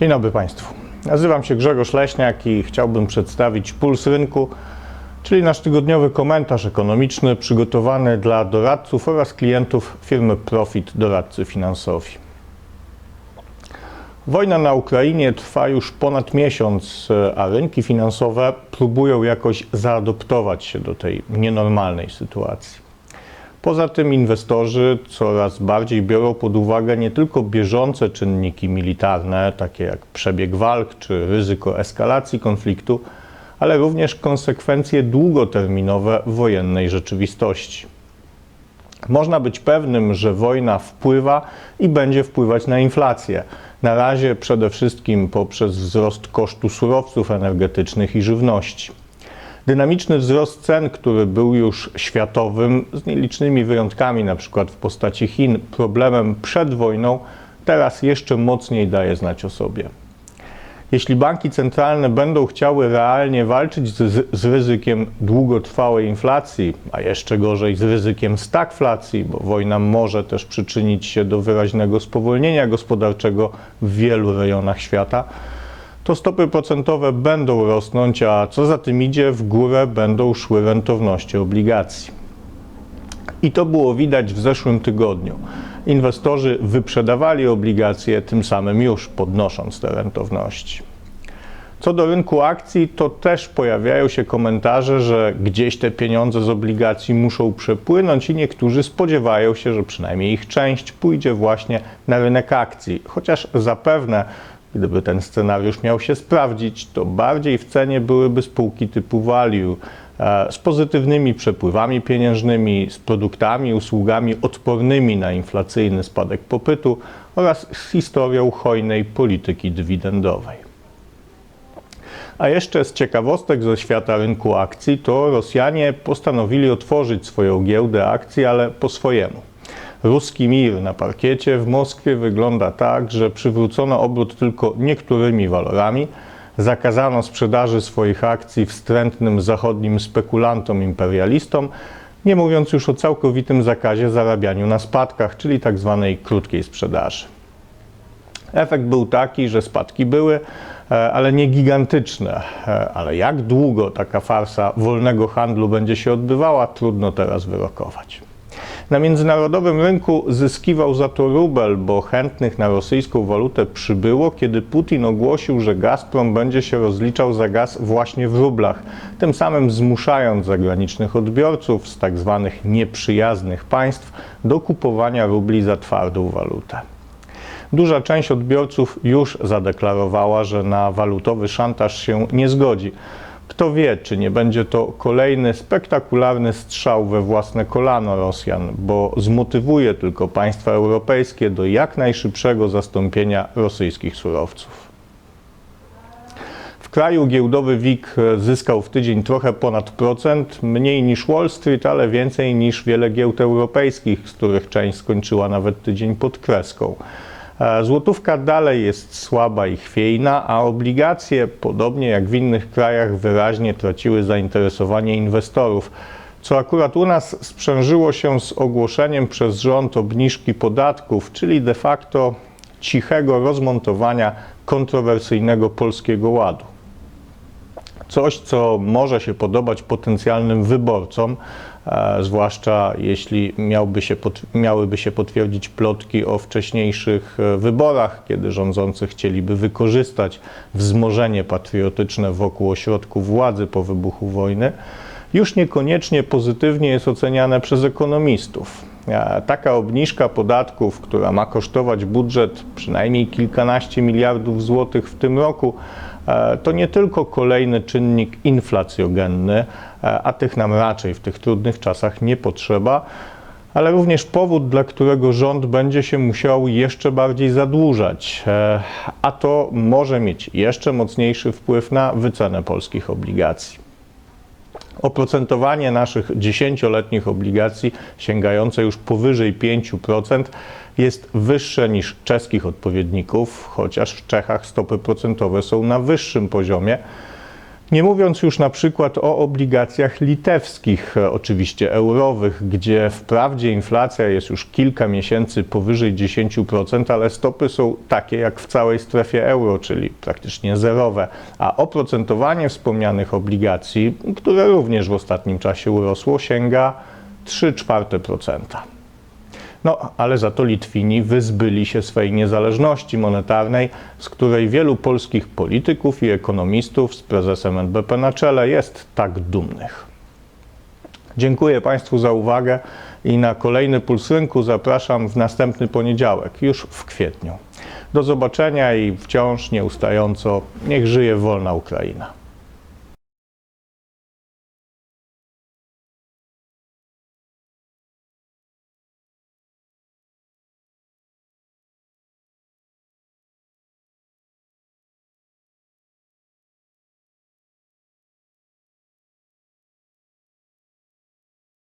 Dzień dobry Państwu. Nazywam się Grzegorz Leśniak i chciałbym przedstawić Puls Rynku, czyli nasz tygodniowy komentarz ekonomiczny przygotowany dla doradców oraz klientów firmy Profit Doradcy Finansowi. Wojna na Ukrainie trwa już ponad miesiąc, a rynki finansowe próbują jakoś zaadoptować się do tej nienormalnej sytuacji. Poza tym inwestorzy coraz bardziej biorą pod uwagę nie tylko bieżące czynniki militarne, takie jak przebieg walk czy ryzyko eskalacji konfliktu, ale również konsekwencje długoterminowe wojennej rzeczywistości. Można być pewnym, że wojna wpływa i będzie wpływać na inflację. Na razie przede wszystkim poprzez wzrost kosztu surowców energetycznych i żywności. Dynamiczny wzrost cen, który był już światowym, z nielicznymi wyjątkami, na przykład w postaci Chin, problemem przed wojną, teraz jeszcze mocniej daje znać o sobie. Jeśli banki centralne będą chciały realnie walczyć z, z, ryzykiem długotrwałej inflacji, a jeszcze gorzej z ryzykiem stagflacji, bo wojna może też przyczynić się do wyraźnego spowolnienia gospodarczego w wielu rejonach świata, to stopy procentowe będą rosnąć, a co za tym idzie, w górę będą szły rentowności obligacji. I to było widać w zeszłym tygodniu. Inwestorzy wyprzedawali obligacje, tym samym już podnosząc te rentowności. Co do rynku akcji, to też pojawiają się komentarze, że gdzieś te pieniądze z obligacji muszą przepłynąć i niektórzy spodziewają się, że przynajmniej ich część pójdzie właśnie na rynek akcji, chociaż zapewne Gdyby ten scenariusz miał się sprawdzić, to bardziej w cenie byłyby spółki typu value e, z pozytywnymi przepływami pieniężnymi, z produktami, usługami odpornymi na inflacyjny spadek popytu oraz z historią hojnej polityki dywidendowej. A jeszcze z ciekawostek ze świata rynku akcji, to Rosjanie postanowili otworzyć swoją giełdę akcji, ale po swojemu. Ruski mir na parkiecie w Moskwie wygląda tak, że przywrócono obrót tylko niektórymi walorami, zakazano sprzedaży swoich akcji wstrętnym zachodnim spekulantom imperialistom, nie mówiąc już o całkowitym zakazie zarabianiu na spadkach, czyli tak zwanej krótkiej sprzedaży. Efekt był taki, że spadki były, e, ale nie gigantyczne. E, ale jak długo taka farsa wolnego handlu będzie się odbywała, trudno teraz wyrokować. Na międzynarodowym rynku zyskiwał za to rubel, bo chętnych na rosyjską walutę przybyło, kiedy Putin ogłosił, że Gazprom będzie się rozliczał za gaz właśnie w rublach, tym samym zmuszając zagranicznych odbiorców z tak zwanych nieprzyjaznych państw do kupowania rubli za twardą walutę. Duża część odbiorców już zadeklarowała, że na walutowy szantaż się nie zgodzi. Kto wie, czy nie będzie to kolejny spektakularny strzał we własne kolano Rosjan, bo zmotywuje tylko państwa europejskie do jak najszybszego zastąpienia rosyjskich surowców. W kraju giełdowy WIG zyskał w tydzień trochę ponad procent, mniej niż Wall Street, ale więcej niż wiele giełd europejskich, z których część skończyła nawet tydzień pod kreską. E, złotówka dalej jest słaba i chwiejna, a obligacje, podobnie jak w innych krajach, wyraźnie traciły zainteresowanie inwestorów, co akurat u nas sprzężyło się z ogłoszeniem przez rząd obniżki podatków, czyli de facto cichego rozmontowania kontrowersyjnego polskiego ładu. Coś, co może się podobać potencjalnym wyborcom, E, zwłaszcza jeśli miałby się miałyby się potwierdzić plotki o wcześniejszych e, wyborach, kiedy rządzący chcieliby wykorzystać wzmożenie patriotyczne wokół ośrodków władzy po wybuchu wojny, już niekoniecznie pozytywnie jest oceniane przez ekonomistów. E, taka obniżka podatków, która ma kosztować budżet przynajmniej kilkanaście miliardów złotych w tym roku, to nie tylko kolejny czynnik inflacjogenny, e, a tych nam raczej w tych trudnych czasach nie potrzeba, ale również powód, dla którego rząd będzie się musiał jeszcze bardziej zadłużać, e, a to może mieć jeszcze mocniejszy wpływ na wycenę polskich obligacji. Oprocentowanie naszych dziesięcioletnich obligacji sięgające już powyżej 5% jest wyższe niż czeskich odpowiedników, chociaż w Czechach stopy procentowe są na wyższym poziomie. Nie mówiąc już na przykład o obligacjach litewskich, e, oczywiście eurowych, gdzie wprawdzie inflacja jest już kilka miesięcy powyżej 10%, ale stopy są takie jak w całej strefie euro, czyli praktycznie zerowe, a oprocentowanie wspomnianych obligacji, które również w ostatnim czasie urosło, sięga 3,4%. No, ale za to Litwini wyzbyli się swej niezależności monetarnej, z której wielu polskich polityków i ekonomistów z prezesem NBP na czele jest tak dumnych. Dziękuję Państwu za uwagę i na kolejny Puls Rynku zapraszam w następny poniedziałek, już w kwietniu. Do zobaczenia i wciąż nieustająco niech żyje wolna Ukraina.